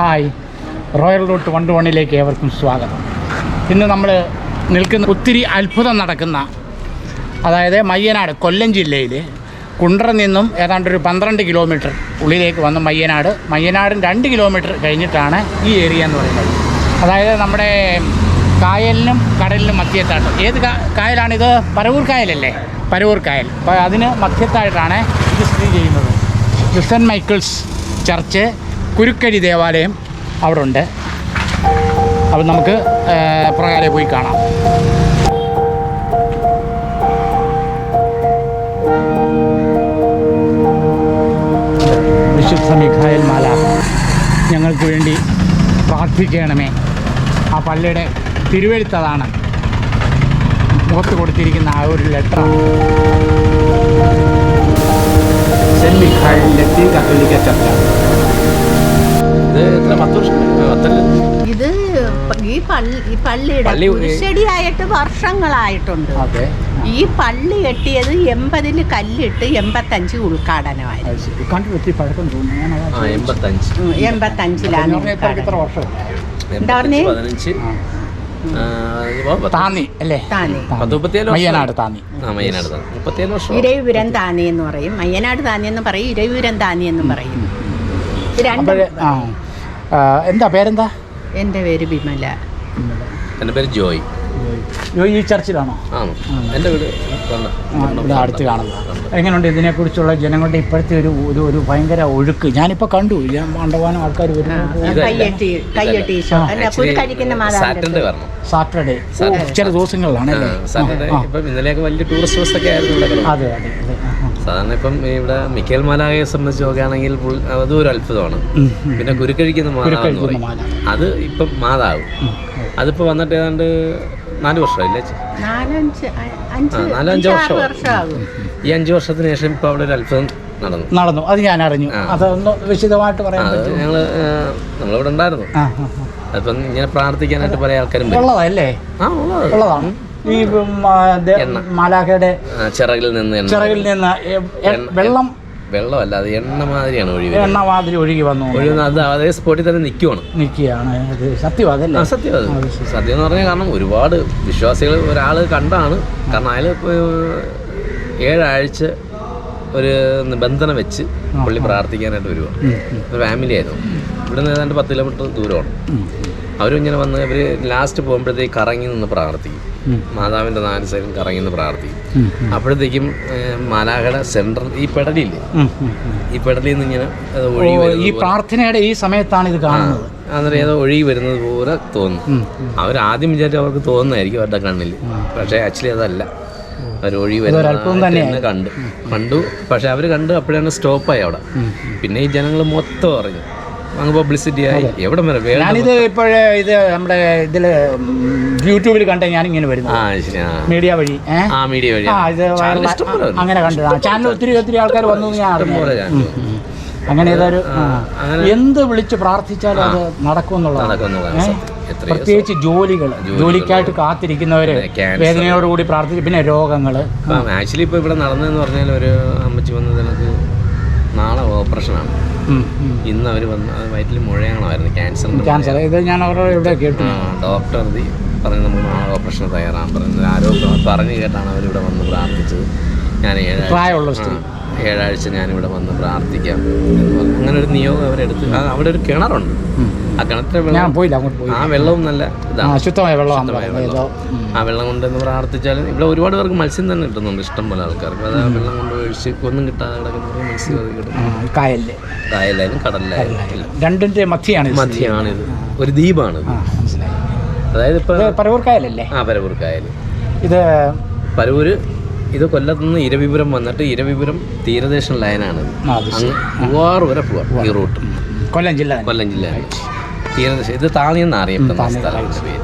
Hi. Royal root one വണ്ണിലേക്ക് ഏവർക്കും സ്വാഗതം. ഇന്ന് നമ്മൾ നിൽക്കുന്ന ഒത്തിരി അത്ഭുതം നടക്കുന്ന അതായത് മയ്യനാട് കൊല്ലം ജില്ലയിൽ കുണ്ടറ നിന്നും ഏതാണ്ട് ഒരു പന്ത്രണ്ട് കിലോമീറ്റർ ഉള്ളിലേക്ക് വന്ന് മയ്യനാട്. മയ്യനാടും രണ്ട് കിലോമീറ്റർ കഴിഞ്ഞിട്ടാണ് ഈ ഏരിയ എന്ന് പറയുന്നത്. അതായത് നമ്മുടെ കായലിനും കടലിനും മധ്യത്തായിട്ട്. ഏത് കായലാണിത്? പരവൂർ കായലല്ലേ? പരവൂർ കായൽ. അപ്പോൾ അതിന് മധ്യത്തായിട്ടാണ് ഇത് സ്ഥിതി ചെയ്യുന്നത്. ക്രിസ്ത്യൻ മൈക്കിൾസ് ചർച്ച് കുരുക്കഴി ദേവാലയം അവിടെ ഉണ്ട് അപ്പം നമുക്ക് പ്രകാരം പോയി കാണാം. വിശുദ്ധ മിഖായൽ മാല ഞങ്ങൾക്ക് വേണ്ടി പ്രാർത്ഥിക്കണമേ. ആ പള്ളിയുടെ തിരുവെഴുത്തതാണ് മുഖത്ത് കൊടുത്തിരിക്കുന്ന ആ ഒരു ലെറ്റർ സെന്റ് മിഖായൽ ലത്തീൻ കത്തോലിക്ക ചർച്ച ഇത് എത്ര പത്ത് വർഷം പത്തല്ല ഇത് ഈ പള്ളി ഈ പള്ളിയുടെ പള്ളി കുരിശടിയായിട്ട് വർഷങ്ങളായിട്ടുണ്ട്. അതെ. ഈ പള്ളി കെട്ടിയത് എൺപതിൽ കല്ലിട്ട് എൺപത്തഞ്ച് ഉദ്ഘാടനമായിരുന്നു അത് ശരി. കണ്ടിട്ട് ഒത്തിരി പഴക്കം തോന്നുന്നു. ഞാൻ അതാ ആ എൺപത്തഞ്ച്. ഉം, എൺപത്തഞ്ചിലാണ് ഉദ്ഘാടനം. വർഷം എന്താ പറഞ്ഞേ? എൺപത്തഞ്ച് പതിനഞ്ച്. ആ. ആ, പത്ത് താന്നി അല്ലേ? താന്നി. പത്ത് മുപ്പത്തിയേഴ് വർഷം. മയ്യനാട് താന്നി. ആ മയ്യനാട് തന്നെ. മുപ്പത്തിയേഴ് വർഷം. ഇരവിപുരം താനി എന്ന് പറയും. മയ്യനാട് താനി എന്ന് പറയും. ഇരവിപുരം താനി എന്ന് പറയും. ഇത് രണ്ടും ആ, എന്താ പേരെന്താ? എന്റെ പേര് ബിമല എന്റെ പേര് ജോയ്. ജോയ് ഈ ചർച്ചിലാണോ? എന്റെ വീട് ഇവിടെ അടുത്ത് കാണുന്നത് എങ്ങനെയുണ്ട് ഇതിനെക്കുറിച്ചുള്ള ജനങ്ങളുടെ ഇപ്പോഴത്തെ ഒരു ഒരു ഒരു ഭയങ്കര ഒഴുക്ക്? ഞാനിപ്പോൾ കണ്ടു. ഞാൻ മണ്ടവാനം ആൾക്കാർ വരുന്നു സാറ്റർഡേ. ചില ദിവസങ്ങളിലാണ് അല്ലേ. ഇന്നലെയൊക്കെ വലിയ ടൂറിസ്റ്റ് ഒക്കെ ആയിരുന്നു അതെ അതെ അതെ. സാധാരണ ഇപ്പം ഇവിടെ മിക്കേൽ മാലാകയെ സംബന്ധിച്ച് നോക്കുകയാണെങ്കിൽ അതും ഒരു അത്ഭുതമാണ്. പിന്നെ കുരുക്കഴിക്കുന്ന മാതാവ് എന്ന് പറയും. മാല. അത് ഇപ്പം മാതാവ്. അതിപ്പോൾ വന്നിട്ട് ഏതാണ്ട് നാല് വർഷമായില്ലേ? നാലഞ്ച് വർഷം വർഷമാവും. ഈ അഞ്ച് വർഷത്തിന് ശേഷം ഇപ്പോൾ അവിടെ ഒരു അത്ഭുതം നടന്നു. നടന്നു. അത് ഞാൻ അറിഞ്ഞു. അതൊന്ന് വിശദമായിട്ട് പറയാൻ അത് ഞങ്ങൾ നമ്മളിവിടെ ഉണ്ടായിരുന്നു. അപ്പം ഇങ്ങനെ പ്രാർത്ഥിക്കാനായിട്ട് പല ആൾക്കാരും ഉള്ളതല്ലേ? ആ ഉള്ളതാണ്. ഈ. മാലാഖയുടെ ചിറകിൽ നിന്ന് ചിറകിൽ നിന്ന് വെള്ളം. വെള്ളമല്ല അത് എണ്ണ മാതിരിയാണ് ഒഴുകി എണ്ണ മാതിരി ഒഴുകി വന്നു. ഒഴുകുന്ന അത് അതേ സ്പോട്ടിൽ തന്നെ നിൽക്കുവാണ് നിൽക്കുകയാണ് അത് സത്യം അതല്ല? അതല്ലേ സത്യം അത്. അത് സത്യം എന്ന് പറഞ്ഞാൽ കാരണം ഒരുപാട് വിശ്വാസികൾ ഒരാൾ കണ്ടാണ്. കാരണം അയാൾ ഏഴാഴ്ച ഒരു നിബന്ധന വെച്ച് പുള്ളി പ്രാർത്ഥിക്കാനായിട്ട് വരുവാ. ഉം, ഉം, ഒരു ഫാമിലി ആയിരുന്നു. ഇവിടെ നിന്ന് ഏതാണ്ട് പത്ത് കിലോമീറ്റർ ദൂരമാണ്. അവരും ഇങ്ങനെ വന്ന് ഇവർ ലാസ്റ്റ് പോകുമ്പോഴത്തേക്ക് കറങ്ങി നിന്ന് പ്രാർത്ഥിക്കും. മാതാവിന്റെ നാല് സൈഡും കറങ്ങി നിന്ന് പ്രാർത്ഥിക്കും അപ്പോഴത്തേക്കും മാലാഖട സെൻട്രൽ ഈ പെടലില്ലേ. ഈ പെടലിൽ നിന്ന് ഇങ്ങനെ ഒഴുകി ഈ പ്രാർത്ഥനയുടെ ഈ സമയത്താണ് ഇത് കാണുന്നത്. അന്നേരം ഏതോ ഒഴുകി വരുന്നത് പോലെ തോന്നും. അവർ ആദ്യം വിചാരിച്ചു അവർക്ക് തോന്നുന്നതായിരിക്കും അവരുടെ കണ്ണിൽ പക്ഷേ ആക്ച്വലി അതല്ല. അവർ ഒഴുകി വരുന്നത് കണ്ടു. കണ്ടു. പക്ഷെ അവർ കണ്ടു അപ്പോഴാണ് സ്റ്റോപ്പായി അവിടെ. പിന്നെ ഈ ജനങ്ങൾ മൊത്തം അറിഞ്ഞു. അങ്ങ് പബ്ലിസിറ്റി ആയി. എവിടെ വരെ? ഞാനിത് ഇപ്പോഴേ ഇത് നമ്മുടെ ഇതിൽ യൂട്യൂബിൽ കണ്ട ഞാനിങ്ങനെ വരുന്നു. മീഡിയ വഴി ആ മീഡിയ വഴി. ആ ഇത് അങ്ങനെ കണ്ടത് ചാനൽ ഒത്തിരി ഒത്തിരി ആൾക്കാർ വന്നു ഞാൻ അറിഞ്ഞു. അങ്ങനെ ഏതൊരു എന്ത് വിളിച്ച് പ്രാർത്ഥിച്ചാലും അത് നടക്കുമെന്നുള്ളതാണ്. പ്രത്യേകിച്ച് ജോലികൾ ജോലിക്കായിട്ട് കാത്തിരിക്കുന്നവര്. വേദനയോടുകൂടി പ്രാർത്ഥിക്കും പിന്നെ രോഗങ്ങൾ. ആക്ച്വലി ഇപ്പോൾ ഇവിടെ നടന്നതെന്ന് പറഞ്ഞാൽ ഒരു അമ്മച്ചി വന്നത് എനിക്ക് നാളെ ഓപ്പറേഷനാണ്. ഇന്ന് അവർ വന്ന് വയറ്റിൽ മുഴയണമായിരുന്നു ക്യാൻസറിന്റെ ക്യാൻസർ ഇത് ഞാൻ അവരോട് ഇവിടെ കേട്ടു. ഡോക്ടർ പറഞ്ഞു നമുക്ക് നാളെ ഓപ്പറേഷൻ തയ്യാറാണ് പറഞ്ഞത് ആരോ പറഞ്ഞു കേട്ടാണ് അവരിവിടെ വന്ന് പ്രാർത്ഥിച്ചത്. ഞാൻ ഏഴാഴ്ച പ്രായമുള്ള സ്ത്രീ. ഏഴാഴ്ച ഞാനിവിടെ വന്ന് പ്രാർത്ഥിക്കാം എന്ന് പറഞ്ഞു. അങ്ങനെ ഒരു നിയോഗം അവരെടുത്ത്. അവിടെ ഒരു കിണറുണ്ട്. ആ കിണറ്റിലെ ഞാൻ പോയില്ല അങ്ങോട്ട് പോയി ആ വെള്ളവും നല്ല ആ ഇതാണ് ശുദ്ധമായ വെള്ളമാണ് ശുദ്ധമായ പറയുന്നത് ഏതോ ഉം. ആ വെള്ളം കൊണ്ടെന്ന് പ്രാർത്ഥിച്ചാലും ഇവിടെ ഒരുപാട് പേർക്ക് മത്സ്യം തന്നെ കിട്ടുന്നുണ്ട് ഇഷ്ടം പോലെ ആൾക്കാർക്ക്. അത് ആ വെള്ളം കൊണ്ട് ഒഴിച്ച് ഒന്നും കിട്ടാതെ കിടക്കുന്നവർക്ക് മത്സ്യം അത് കിട്ടും. ആ, കായലിൽ. കായലായാലും കടലിലായാലും. രണ്ടിന്റെ മധ്യയാണ് ഇത് മധ്യമാണിത് ഒരു ദ്വീപാണിത്. ആ മനസ്സിലായി. അതായത് ഇപ്പൊ ഇത് പരവൂർ കായലല്ലേ? ആ പരവൂർ കായൽ. ഇത് പരവൂര് ഇത് കൊല്ലത്ത് നിന്ന് ഇരവിപുരം വന്നിട്ട് ഇരവിപുരം തീരദേശ ലൈനാണ് ആ, അത് ശരി. അങ്ങ് പൂവാറ് വരെ പോവാം ഈ റൂട്ട്. കൊല്ലം ജില്ല തന്നെ. കൊല്ലം ജില്ലയാണ് തീരദേശം ഇത് താണിയെന്ന് അറിയപ്പെടുന്ന സ്ഥലമാണ് പേര്.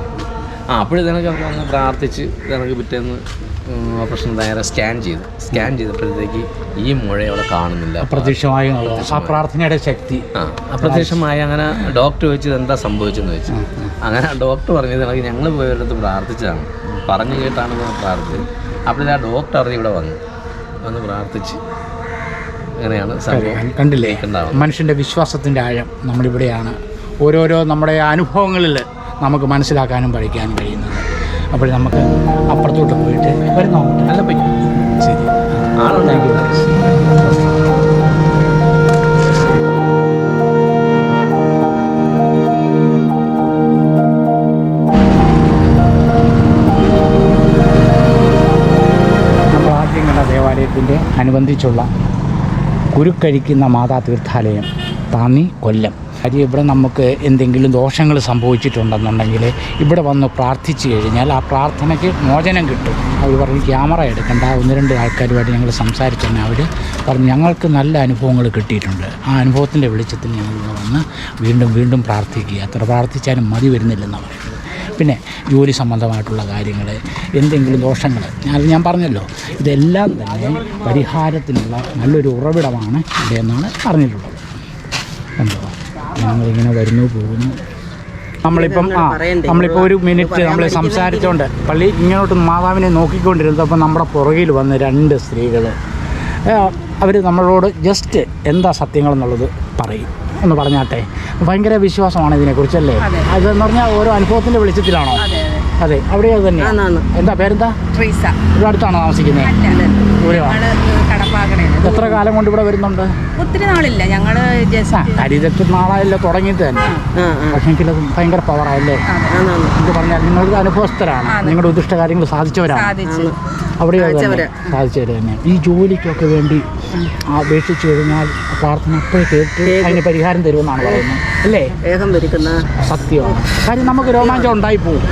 ആ അപ്പോഴും ഇതനക്ക് വന്ന് പ്രാർത്ഥിച്ച് ഇതനക്ക് പിറ്റേന്ന് ഓപ്പറേഷൻ നേരെ സ്കാൻ ചെയ്തു സ്കാൻ ചെയ്തപ്പോഴത്തേക്ക് ഈ മുഴ അവിടെ കാണുന്നില്ല. അപ്രത്യക്ഷമായി ആ പ്രാർത്ഥനയുടെ ശക്തി. ആ അപ്രത്യക്ഷമായി അങ്ങനെ ഡോക്ടർ ചോദിച്ചത് എന്താ സംഭവിച്ചെന്ന് ചോദിച്ചു. അങ്ങനെ ഡോക്ടർ പറഞ്ഞത് എനിക്ക് ഞങ്ങൾ പോയവരടുത്ത് പ്രാർത്ഥിച്ചതാണ്. പറഞ്ഞു കേട്ടാണ് പ്രാർത്ഥിച്ചത്. അപ്പോഴേ ആ ഡോക്ടർ അറിഞ്ഞ് ഇവിടെ വന്നു. വന്ന് പ്രാർത്ഥിച്ച് അങ്ങനെയാണ് കണ്ടില്ലേ? മനുഷ്യന്റെ മനുഷ്യന്റെ വിശ്വാസത്തിന്റെ ആഴം നമ്മളിവിടെയാണ്. ഓരോരോ നമ്മുടെ അനുഭവങ്ങളിൽ നമുക്ക് മനസ്സിലാക്കാനും പഠിക്കാനും കഴിയുന്നത്. അപ്പോൾ നമുക്ക് അപ്പുറത്തോട്ട് പോയിട്ട് വരുന്നോ അല്ല പറ്റും ശരി. ദേവാലയത്തിന്റെ അനുബന്ധിച്ചുള്ള കുരുക്കഴിക്കുന്ന മാതാ തീർത്ഥാലയം താന്നി കൊല്ലം. കാര്യം ഇവിടെ നമുക്ക് എന്തെങ്കിലും ദോഷങ്ങൾ സംഭവിച്ചിട്ടുണ്ടെന്നുണ്ടെങ്കിൽ ഇവിടെ വന്ന് പ്രാർത്ഥിച്ചു കഴിഞ്ഞാൽ ആ പ്രാർത്ഥനയ്ക്ക് മോചനം കിട്ടും. അവർ പറഞ്ഞ് ക്യാമറ എടുക്കേണ്ട. ഒന്ന് രണ്ട് ആൾക്കാരുമായിട്ട് ഞങ്ങൾ സംസാരിച്ചെന്നെ അവർ പറഞ്ഞു. ഞങ്ങൾക്ക് നല്ല അനുഭവങ്ങൾ കിട്ടിയിട്ടുണ്ട്. ആ അനുഭവത്തിന്റെ വെളിച്ചത്തിൽ ഞങ്ങൾ വന്ന് വീണ്ടും വീണ്ടും പ്രാർത്ഥിക്കുക. അത്ര പ്രാർത്ഥിച്ചാലും മതി വരുന്നില്ലെന്ന് പറയുന്നത്. പിന്നെ ജോലി സംബന്ധമായിട്ടുള്ള കാര്യങ്ങൾ എന്തെങ്കിലും ദോഷങ്ങൾ. അത് ഞാൻ പറഞ്ഞല്ലോ ഇതെല്ലാം തന്നെ പരിഹാരത്തിനുള്ള നല്ലൊരു ഉറവിടമാണ് ഇവിടെ എന്നാണ് പറഞ്ഞിട്ടുള്ളത് കണ്ടോ ഞങ്ങളിങ്ങനെ വരുന്നു പോകുന്നു. നമ്മളിപ്പം ആ നമ്മളിപ്പോൾ ഒരു മിനിറ്റ് നമ്മൾ സംസാരിച്ചുകൊണ്ട് പള്ളി ഇങ്ങോട്ട് മാതാവിനെ നോക്കിക്കൊണ്ടിരുന്നത് അപ്പം നമ്മുടെ പുറകിൽ വന്ന രണ്ട് സ്ത്രീകൾ അവർ നമ്മളോട് ജസ്റ്റ് എന്താ സത്യങ്ങളെന്നുള്ളത് പറയും. ഒന്ന് പറഞ്ഞാട്ടെ. ഭയങ്കര വിശ്വാസമാണ് ഇതിനെക്കുറിച്ചല്ലേ അതെന്ന് പറഞ്ഞാൽ ഓരോ അനുഭവത്തിന്റെ വെളിച്ചത്തിലാണോ? അതെ അതെ. അതെ അവിടെ അത് തന്നെ. എന്താ പേരെന്താ? ട്രീസ. ഇവിടെ അടുത്താണോ താമസിക്കുന്നത്? എത്ര കാലം കൊണ്ട് ഇവിടെ വരുന്നുണ്ട്? ഒത്തിരി നാളില്ല. ഞങ്ങൾ ജസ്റ്റ് കരിതത്ത് നാളായല്ലോ തുടങ്ങിയിട്ട് തന്നെ. പക്ഷേ അത് ഭയങ്കര പവറായല്ലേ ഇത് പറഞ്ഞാൽ നിങ്ങൾക്ക് അനുഭവസ്ഥരാണ്. നിങ്ങളുടെ ഉദ്ദിഷ്ട കാര്യങ്ങൾ സാധിച്ചവരാണ്. സാധിച്ചു. അവിടെ സാധിച്ചവർ തന്നെ. ഈ ജോലിക്കൊക്കെ വേണ്ടി അപേക്ഷിച്ചു കഴിഞ്ഞാൽ പ്രാർത്ഥന അപ്പോഴേ കേട്ട് അതിന് പരിഹാരം തരുമെന്നാണ് പറയുന്നത്. അല്ലേ? വേഗം ഭരിക്കുന്ന സത്യമാണ്. കാര്യം നമുക്ക് രോമാഞ്ചം ഉണ്ടായി പോകും.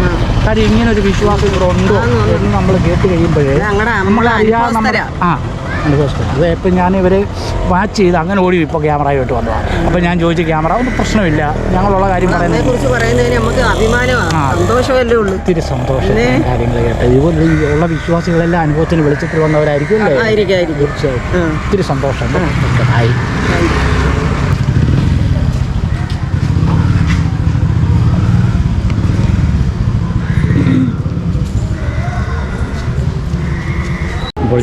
കാര്യം ഇങ്ങനെ ഒരു വിശ്വാസം ഇവിടെ ഉണ്ടോ എന്ന് നമ്മൾ കേട്ട് കഴിയുമ്പോഴേ നമ്മൾ അറിയാതെ ആ അത് ഇപ്പം ഞാൻ ഇവരെ വാച്ച് ചെയ്ത് അങ്ങനെ ഓടി ഇപ്പോൾ ക്യാമറയുമായിട്ട് വന്നതാണ്. അപ്പോൾ ഞാൻ ചോദിച്ച ക്യാമറ ഒന്നും പ്രശ്നമില്ല. ഞങ്ങളുള്ള കാര്യം പറയുന്നത് പറയുന്നതിന് നമുക്ക് അഭിമാനമാണ്. സന്തോഷമല്ലേ ഉള്ളൂ. ഒത്തിരി സന്തോഷം കാര്യങ്ങൾ കേട്ടത്. ഇതുപോലെ ഈ ഉള്ള വിശ്വാസികളെല്ലാം അനുഭവത്തിന് വെളിച്ചത്തിൽ വന്നവരായിരിക്കും അല്ലേ? തീർച്ചയായിട്ടും. ഒത്തിരി സന്തോഷം. ആയി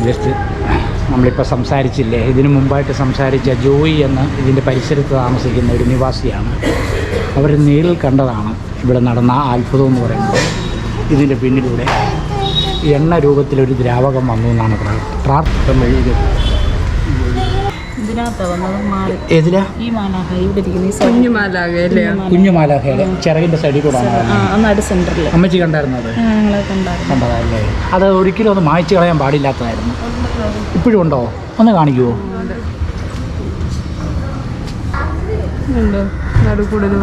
ജസ്റ്റ് നമ്മളിപ്പോൾ സംസാരിച്ചില്ലേ? ഇതിനു മുമ്പായിട്ട് സംസാരിച്ച ജോയി എന്ന ഇതിന്റെ പരിസരത്ത് താമസിക്കുന്ന ഒരു നിവാസിയാണ്. അവർ നേരിൽ കണ്ടതാണ് ഇവിടെ നടന്ന അത്ഭുതം എന്ന് പറയുന്നത്. ഇതിന്റെ പിന്നിലൂടെ എണ്ണ രൂപത്തിലൊരു ദ്രാവകം വന്നു എന്നാണ് പ്രാർത്ഥന. മാറി ഏതിലാ? ചിറകിന്റെ സൈഡിൽ. കൂടെ അമ്മച്ചി കണ്ടായിരുന്നത് കണ്ടതല്ലേ അത് ഒരിക്കലും ഒന്ന് മായ്ച്ചു കളയാൻ പാടില്ലാത്തതായിരുന്നു. ഇപ്പോഴും ഉണ്ടോ? ഒന്ന് കാണിക്കുമോ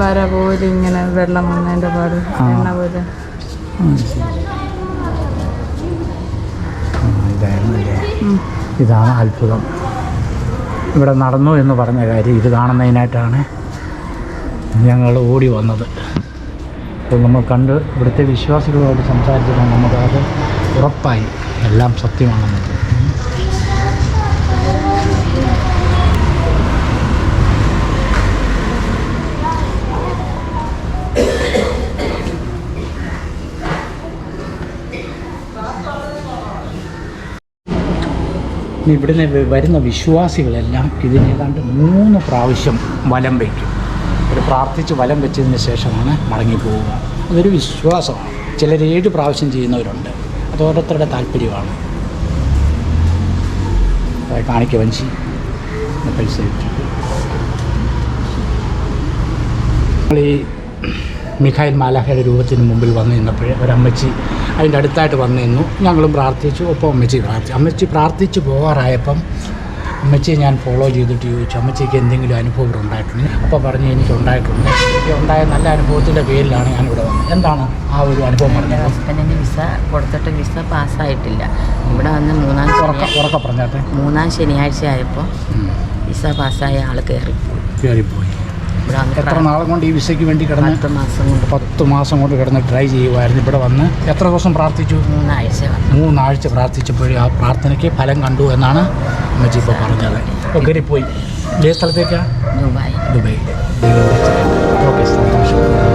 വര പോലെ ഇങ്ങനെ വെള്ളം വന്നതിന്റെ പാട്. എണ്ണ പോലെ. ഇതായിരുന്നല്ലേ ഇതാണ് അത്ഭുതം. ഇവിടെ നടന്നു എന്ന് പറഞ്ഞ കാര്യം ഇത് കാണുന്നതിനായിട്ടാണ് ഞങ്ങൾ ഓടി വന്നത്. അപ്പോൾ നമ്മൾ കണ്ട് ഇവിടുത്തെ വിശ്വാസികളോട് സംസാരിച്ചപ്പോൾ നമുക്കത് ഉറപ്പായി. എല്ലാം സത്യമാണെന്നത് ഇവിടുന്ന് വരുന്ന വിശ്വാസികളെല്ലാം ഇതിന് ഏതാണ്ട് മൂന്ന് പ്രാവശ്യം വലം വയ്ക്കും. ഒരു പ്രാർത്ഥിച്ച് വലം വെച്ചതിന് ശേഷമാണ് മടങ്ങിപ്പോവുക. അതൊരു വിശ്വാസമാണ്. ചിലർ ഏഴ് പ്രാവശ്യം ചെയ്യുന്നവരുണ്ട്. അത് ഓരോരുത്തരുടെ താല്പര്യമാണ്. കാണിക്ക വഞ്ചി. പൈസ ഈ മിഖായിൽ മാലാഹയുടെ രൂപത്തിന് മുമ്പിൽ വന്നു നിന്നപ്പോൾ ഒരമ്മച്ചി അതിന്റെ അടുത്തായിട്ട് വന്നു നിന്നു. ഞങ്ങളും പ്രാർത്ഥിച്ചു. ഒപ്പം അമ്മച്ചി പ്രാർത്ഥിച്ചു അമ്മച്ചി പ്രാർത്ഥിച്ചു പോകാറായപ്പം അമ്മച്ചിയെ ഞാൻ ഫോളോ ചെയ്തിട്ട് ചോദിച്ചു അമ്മച്ചിക്ക് എന്തെങ്കിലും അനുഭവം ഉണ്ടായിട്ടുണ്ട്? അപ്പോൾ പറഞ്ഞു എനിക്ക് ഉണ്ടായിട്ടുണ്ട് എനിക്ക് ഉണ്ടായ നല്ല അനുഭവത്തിന്റെ പേരിലാണ് ഞാൻ ഇവിടെ വന്നത്. എന്താണ് ആ ഒരു അനുഭവം പറഞ്ഞത്? ഹസ്ബൻഡിന് വിസ കൊടുത്തിട്ട് വിസ പാസ്സായിട്ടില്ല ഇവിടെ വന്ന് മൂന്നാം ഉറക്ക പറഞ്ഞാട്ടെ? മൂന്നാം ശനിയാഴ്ച ആയപ്പോൾ വിസ പാസ്സായ ആൾ കയറിപ്പോയി കയറിപ്പോയി എത്ര നാളെ കൊണ്ട് ഈ വിസയ്ക്ക് വേണ്ടി കിടന്ന് പത്ത് മാസം കൊണ്ട് പത്ത് മാസം കൊണ്ട് കിടന്ന് ട്രൈ ചെയ്യുമായിരുന്നു ഇവിടെ വന്ന് എത്ര ദിവസം പ്രാർത്ഥിച്ചു? മൂന്നാഴ്ച പ്രാർത്ഥിച്ചപ്പോഴും മൂന്നാഴ്ച പ്രാർത്ഥിച്ചപ്പോഴേ ആ പ്രാർത്ഥനയ്ക്ക് ഫലം കണ്ടു എന്നാണ് അമ്മച്ചി ഇപ്പോൾ പറഞ്ഞത്. അപ്പോൾ പോയി. ഏത് സ്ഥലത്തേക്കാണ് ദുബായ്. ദുബായ്. ഓക്കെ സന്തോഷം.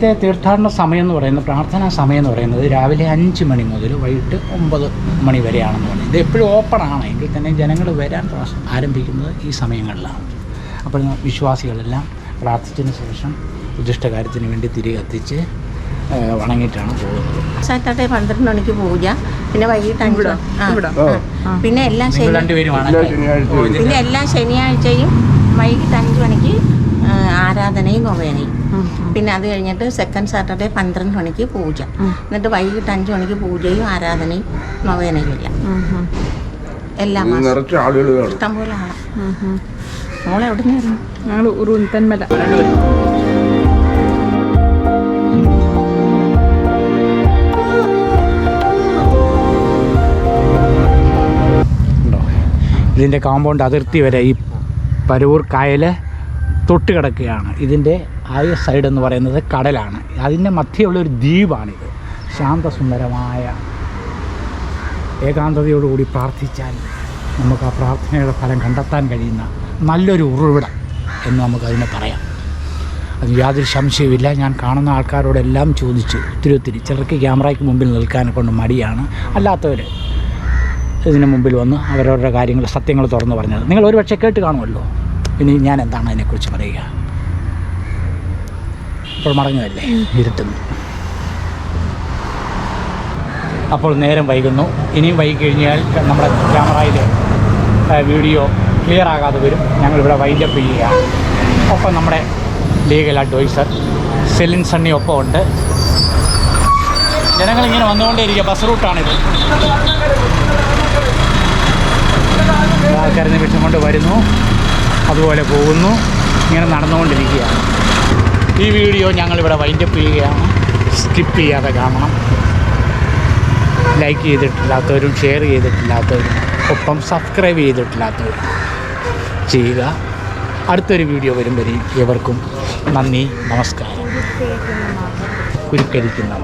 ഇവിടുത്തെ തീർത്ഥാടന സമയം എന്ന് പറയുന്നത് പ്രാർത്ഥനാ സമയം എന്ന് പറയുന്നത് രാവിലെ അഞ്ച് മണി മുതൽ വൈകിട്ട് ഒമ്പത് മണി വരെയാണെന്ന് പറയുന്നത്. ഇത് എപ്പോഴും ഓപ്പൺ ആണ്. എങ്കിൽ തന്നെ ജനങ്ങൾ വരാൻ ആരംഭിക്കുന്നത് ഈ സമയങ്ങളിലാണ്. അപ്പോൾ വിശ്വാസികളെല്ലാം പ്രാർത്ഥിച്ചതിന് ശേഷം ഉദ്ദിഷ്ട കാര്യത്തിന് വേണ്ടി തിരികെ എത്തിച്ച് വണങ്ങിയിട്ടാണ് പോകുന്നത്. സാറ്റർഡേ പന്ത്രണ്ട് മണിക്ക് പൂജ. പിന്നെ വൈകിട്ട് അഞ്ച് പിന്നെ എല്ലാ ശനി പിന്നെ എല്ലാ ശനിയാഴ്ചയും വൈകിട്ട് അഞ്ച് മണിക്ക് ആരാധനയും നൊവേനയും പിന്നെ അത് കഴിഞ്ഞിട്ട് സെക്കൻഡ് സാറ്റർഡേ പന്ത്രണ്ട് മണിക്ക് പൂജ. എന്നിട്ട് വൈകിട്ട് അഞ്ച് മണിക്ക് പൂജയും ആരാധനയും നൊവേനയും ഇല്ല. എല്ലാ മാസം. ഇഷ്ടംപോലെ ആളാണ് മോളെ എവിടെ നിന്നായിരുന്നു ഞങ്ങൾ ഇതിന്റെ കോമ്പൗണ്ട് അതിർത്തി വരെ ഈ പരൂർ കായൽ തൊട്ട് കിടക്കുകയാണ്. ഇതിന്റെ ആയ സൈഡ് എന്ന് പറയുന്നത് കടലാണ്. അതിന്റെ മധ്യമുള്ളൊരു ദ്വീപാണിത്. ശാന്തസുന്ദരമായ ഏകാന്തതയോടുകൂടി പ്രാർത്ഥിച്ചാൽ നമുക്ക് ആ പ്രാർത്ഥനയുടെ ഫലം കണ്ടെത്താൻ കഴിയുന്ന നല്ലൊരു ഉറവിടം എന്ന് നമുക്കതിനെ പറയാം. അത് യാതൊരു സംശയവുമില്ല. ഞാൻ കാണുന്ന ആൾക്കാരോടെല്ലാം ചോദിച്ചു. ഒത്തിരി ഒത്തിരി. ചിലർക്ക് ക്യാമറയ്ക്ക് മുമ്പിൽ നിൽക്കാനെ കൊണ്ട് മടിയാണ്. അല്ലാത്തവർ ഇതിന് മുമ്പിൽ വന്ന് അവരവരുടെ കാര്യങ്ങൾ സത്യങ്ങൾ തുറന്നു പറഞ്ഞത് നിങ്ങൾ ഒരുപക്ഷെ കേട്ട് കാണുമല്ലോ. ഇനി ഞാൻ എന്താണ് അതിനെക്കുറിച്ച് പറയുക? ഇപ്പോൾ മടങ്ങുമല്ലേ ഇരുട്ടുന്നു. അപ്പോൾ നേരം വൈകുന്നു. ഇനിയും വൈകി കഴിഞ്ഞാൽ നമ്മുടെ ക്യാമറയിൽ വീഡിയോ ക്ലിയർ ആകാതെ വരും. ഞങ്ങളിവിടെ വൈൻഡപ്പ് ചെയ്യുകയാണ്. ഒപ്പം നമ്മുടെ ലീഗൽ അഡ്വൈസർ സെലിൻ സണ്ണി ഒപ്പം ഉണ്ട്. ജനങ്ങളിങ്ങനെ വന്നുകൊണ്ടേയിരിക്കുക. ബസ് റൂട്ടാണിത് ആൾക്കാർ നിമിഷം കൊണ്ട് വരുന്നു. അതുപോലെ പോകുന്നു. ഇങ്ങനെ നടന്നുകൊണ്ടിരിക്കുകയാണ്. ഈ വീഡിയോ ഞങ്ങളിവിടെ വൈൻഡപ്പ് ചെയ്യുകയാണ്. സ്കിപ്പ് ചെയ്യാതെ കാണണം. ലൈക്ക് ചെയ്തിട്ടില്ലാത്തവരും ഷെയർ ചെയ്തിട്ടില്ലാത്തവരും ഒപ്പം സബ്സ്ക്രൈബ് ചെയ്തിട്ടില്ലാത്തവരും ചെയ്യുക. അടുത്തൊരു വീഡിയോ വരും ഇവർക്കും നന്ദി നമസ്കാരം. കുരുക്കരിക്കുന്ന